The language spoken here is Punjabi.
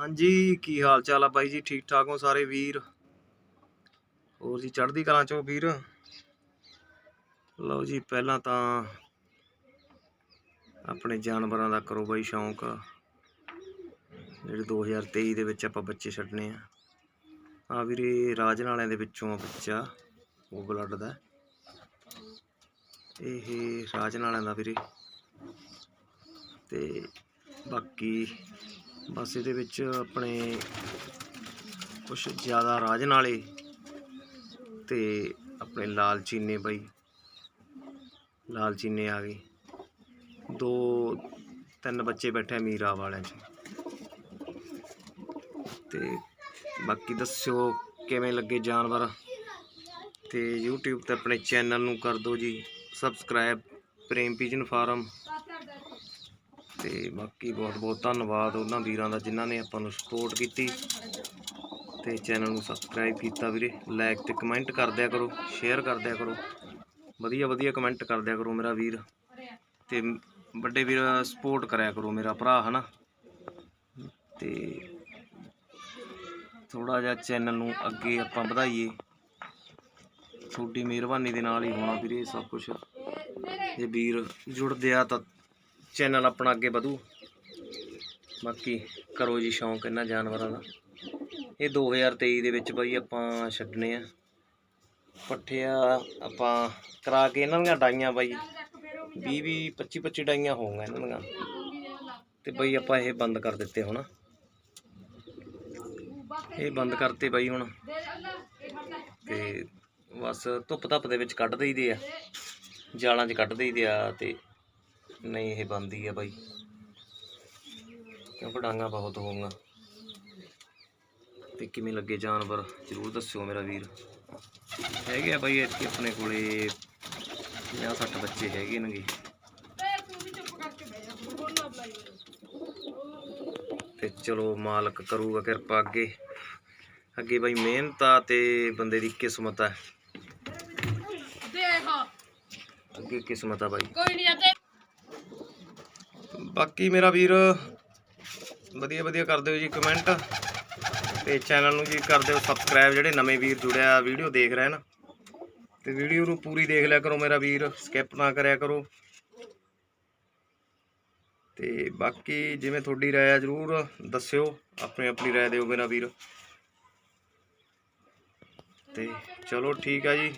ਹਾਂਜੀ, ਕੀ ਹਾਲ ਚਾਲ ਆ ਬਾਈ ਜੀ? ਠੀਕ ਠਾਕ ਹੋ ਸਾਰੇ ਵੀਰ? ਹੋਰ ਜੀ, ਚੜ੍ਹਦੀ ਕਲਾਂ ਚੋਂ ਵੀਰ? ਲਓ ਜੀ, ਪਹਿਲਾਂ ਤਾਂ ਆਪਣੇ ਜਾਨਵਰਾਂ ਦਾ ਕਰੋ ਬਾਈ ਸ਼ੌਂਕ। ਜਿਹੜੇ 2023 ਦੇ ਵਿੱਚ ਆਪਾਂ ਬੱਚੇ ਛੱਡਨੇ ਆ। ਆ ਵੀਰੇ ਰਾਜਨ ਵਾਲਿਆਂ ਦੇ ਵਿੱਚੋਂ ਆ ਬੱਚਾ, ਉਹ ਬਲੱਡ ਦਾ। ਇਹ ਰਾਜਨ ਵਾਲਿਆਂ ਦਾ ਵੀਰੇ। ਤੇ ਬਾਕੀ ਬਸ ਇਹਦੇ ਵਿੱਚ ਆਪਣੇ ਕੁਝ ਜ਼ਿਆਦਾ ਰਾਜਨ ਵਾਲੇ ਤੇ ਆਪਣੇ ਲਾਲ ਚੀਨੇ ਬਾਈ। ਲਾਲ ਚੀਨੇ ਆ ਗਏ। ਦੋ, ਤਿੰਨ ਬੱਚੇ ਬੈਠੇ ਮੀਰਾ ਵਾਲਿਆਂ 'ਚ। ਤੇ ਬਾਕੀ ਦੱਸਿਓ ਕਿਵੇਂ ਲੱਗੇ ਜਾਨਵਰ? ਤੇ YouTube ਤੇ ਆਪਣੇ ਚੈਨਲ ਨੂੰ ਕਰ ਦਿਓ ਜੀ। Subscribe Prem pigeon farm. ਤੇ ਬਾਕੀ ਬਹੁਤ ਬਹੁਤ ਧੰਨਵਾਦ ਉਹਨਾਂ ਵੀਰਾਂ ਦਾ ਜਿਨ੍ਹਾਂ ਨੇ ਆਪਾਂ ਨੂੰ ਸਪੋਰਟ ਕੀਤੀ। ਤੇ ਚੈਨਲ ਨੂੰ ਸਬਸਕ੍ਰਾਈਬ ਕੀਤਾ ਵੀਰੇ। ਲਾਈਕ ਤੇ ਕਮੈਂਟ ਕਰਦਿਆ ਕਰੋ ਸ਼ੇਅਰ ਕਰਦਿਆ ਕਰੋ। ਵਧੀਆ ਵਧੀਆ ਕਮੈਂਟ ਕਰਦਿਆ ਕਰੋ ਮੇਰਾ ਵੀਰ। ਤੇ ਵੱਡੇ ਵੀਰ ਸਪੋਰਟ ਕਰਿਆ ਕਰੋ ਮੇਰਾ ਭਰਾ, ਹਨਾ? ਤੇ ਥੋੜਾ ਜਿਹਾ ਚੈਨਲ ਨੂੰ ਅੱਗੇ ਆਪਾਂ ਵਧਾਈਏ। ਤੁਹਾਡੀ ਮਿਹਰਬਾਨੀ ਦੇ ਨਾਲ ਹੀ ਹੋਣਾ ਵੀਰੇ ਸਭ ਕੁਝ ਜੇ ਵੀਰ ਜੁੜਦੇ ਆ ਤਾਂ ਚੈਨਲ ਆਪਣਾ ਅੱਗੇ ਵਧੂ। ਬਾਕੀ ਕਰੋ ਜੀ ਸ਼ੌਂਕ ਇਹਨਾਂ ਜਾਨਵਰਾਂ ਦਾ। ਇਹ 2023 ਦੇ ਵਿੱਚ ਬਾਈ ਆਪਾਂ ਛੱਡਣੇ ਆ। ਪੱਠਿਆ ਆਪਾਂ ਕਰਾ ਕੇ ਇਹਨਾਂ ਦੀਆਂ ਡਾਈਆਂ ਬਾਈ। 20 20 25 25 ਡਾਈਆਂ ਹੋਊਗਾ ਇਹਨਾਂ ਦੀਆਂ। ਤੇ ਬਾਈ ਆਪਾਂ ਇਹ ਬੰਦ ਕਰ ਦਿੱਤੇ ਹੁਣ। ਇਹ ਬੰਦ ਕਰਤੇ ਬਾਈ ਹੁਣ। ਤੇ ਬਸ ਧੁੱਪ ਧੱਪ ਦੇ ਵਿੱਚ ਕੱਢ ਦਈਦੇ ਆ। ਜਾਲਾਂ 'ਚ ਕੱਢ ਦਈਦੇ ਆ ਤੇ ਨਹੀਂ ਇਹ ਬੰਦੀ ਆ ਬਾਈ। ਕਿਉਂਕਿ ਡਾਂਗਾ ਬਹੁਤ ਹੋਊਗਾ। ਤੇ ਕਿਵੇਂ ਲੱਗੇ ਜਾਨਵਰ ਜਰੂਰ ਦੱਸਿਓ ਮੇਰਾ ਵੀਰ। ਹੈਗੇ ਆ ਬਾਈ ਇੱਥੇ ਆਪਣੇ ਕੋਲੇ 50 60 ਬੱਚੇ ਹੈਗੇ ਨੇਗੇ। ਤੇ ਚਲੋ ਮਾਲਕ ਕਰੂਗਾ ਕਿਰਪਾ ਅੱਗੇ। ਅੱਗੇ ਬਾਈ ਮਿਹਨਤ ਆ ਤੇ ਬੰਦੇ ਦੀ ਕਿਸਮਤ ਆ। ਦੇਖ। ਅੱਗੇ ਕਿਸਮਤ ਆ ਬਾਈ। ਕੋਈ ਨਹੀਂ ਬਾਕੀ ਮੇਰਾ ਵੀਰ, ਵਧੀਆ ਵਧੀਆ ਕਰ ਦਿਓ ਜੀ ਕਮੈਂਟ ਤੇ ਚੈਨਲ ਨੂੰ ਜੀ ਕਰ ਦਿਓ ਸਬਸਕ੍ਰਾਈਬ ਜਿਹੜੇ ਨਵੇਂ ਵੀਰ ਜੁੜਿਆ ਵੀਡੀਓ ਦੇਖ ਰਹੇ ਨਾ ਤੇ ਵੀਡੀਓ ਨੂੰ ਪੂਰੀ ਦੇਖ ਲਿਆ ਕਰੋ ਮੇਰਾ ਵੀਰ ਸਕਿਪ ਨਾ ਕਰਿਆ ਕਰੋ। ਤੇ ਬਾਕੀ ਜਿਵੇਂ ਤੁਹਾਡੀ ਰਾਏ ਆ ਜਰੂਰ ਦੱਸਿਓ, ਆਪਣੀ ਆਪਣੀ ਰਾਏ ਦਿਓ ਮੇਰਾ ਵੀਰ। ਤੇ ਚਲੋ ਠੀਕ ਆ ਜੀ